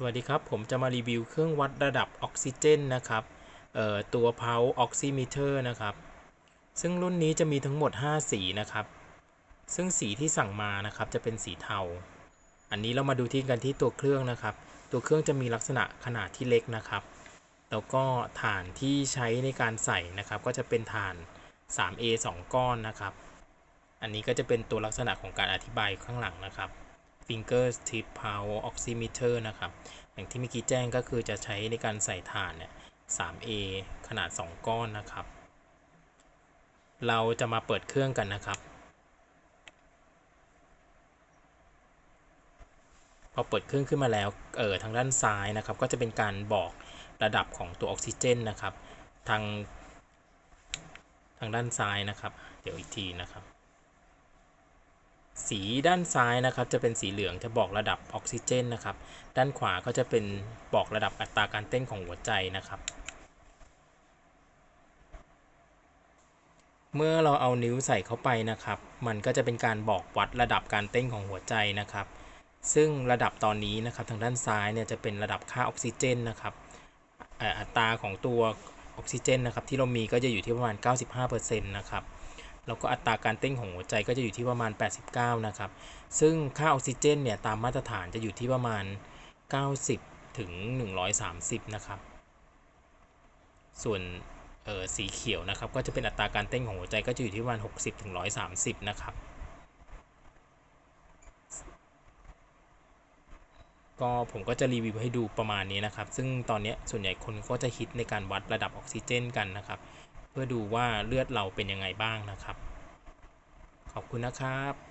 สวัสดีครับ ผมจะมารีวิวเครื่องวัดระดับออกซิเจนนะครับตัว Pulse Oximeter นะครับ ซึ่งรุ่นนี้จะมีทั้งหมด 5 สีนะครับ ซึ่งสีที่สั่งมานะครับจะเป็นสีเทา อันนี้เรามาดูที่กันที่ตัวเครื่องนะครับ ตัวเครื่องจะมีลักษณะขนาดที่เล็กนะครับ แล้วก็ฐานที่ใช้ในการใส่นะครับ ก็จะเป็นฐาน 3A 2 ก้อนนะครับ อันนี้ก็จะเป็นตัวลักษณะของการอธิบายข้างหลังนะครับ finger tip power oximeter นะครับ อย่างที่เมื่อกี้แจ้งก็คือจะใช้ในการใส่ถ่านเนี่ย 3A ขนาด 2 ก้อนนะครับ เราจะมาเปิดเครื่องกันนะครับ พอเปิดเครื่องขึ้นมาแล้ว เออทางด้านซ้ายนะครับ ก็จะเป็นการบอกระดับของตัวออกซิเจนนะครับ ทางทางด้านซ้ายนะครับ เดี๋ยวอีกทีนะครับ สีด้านซ้ายนะครับจะเป็นสีเหลืองจะบอกระดับออกซิเจนนะครับ ด้านขวาก็จะเป็นบอกระดับอัตราการเต้นของหัวใจนะครับ เมื่อเราเอานิ้วใส่เข้าไปนะครับ มันก็จะเป็นการบอกวัดระดับการเต้นของหัวใจนะครับ ซึ่งระดับตอนนี้นะครับทางด้านซ้ายเนี่ยจะเป็นระดับค่าออกซิเจนนะครับอัตราของตัวออกซิเจนนะครับที่เรามีก็จะอยู่ที่ประมาณ 95%นะครับ แล้วก็อัตราการเต้นของหัวใจก็จะอยู่ที่ประมาณ 89 นะครับ ซึ่งค่าออกซิเจนเนี่ยตามมาตรฐานจะอยู่ที่ประมาณ 90 ถึง 130 นะครับ ส่วนสีเขียวนะครับก็จะเป็นอัตราการเต้นของหัวใจก็จะอยู่ที่ประมาณ 60 ถึง 130 นะครับ ก็ผมก็จะรีวิวให้ดูประมาณนี้นะครับ ซึ่งตอนนี้ส่วนใหญ่คนก็จะฮิตในการวัดระดับออกซิเจนกันนะครับ พื่อดูว่าเลือดเราเป็นยังไงบ้างนะครับ ขอบคุณนะครับ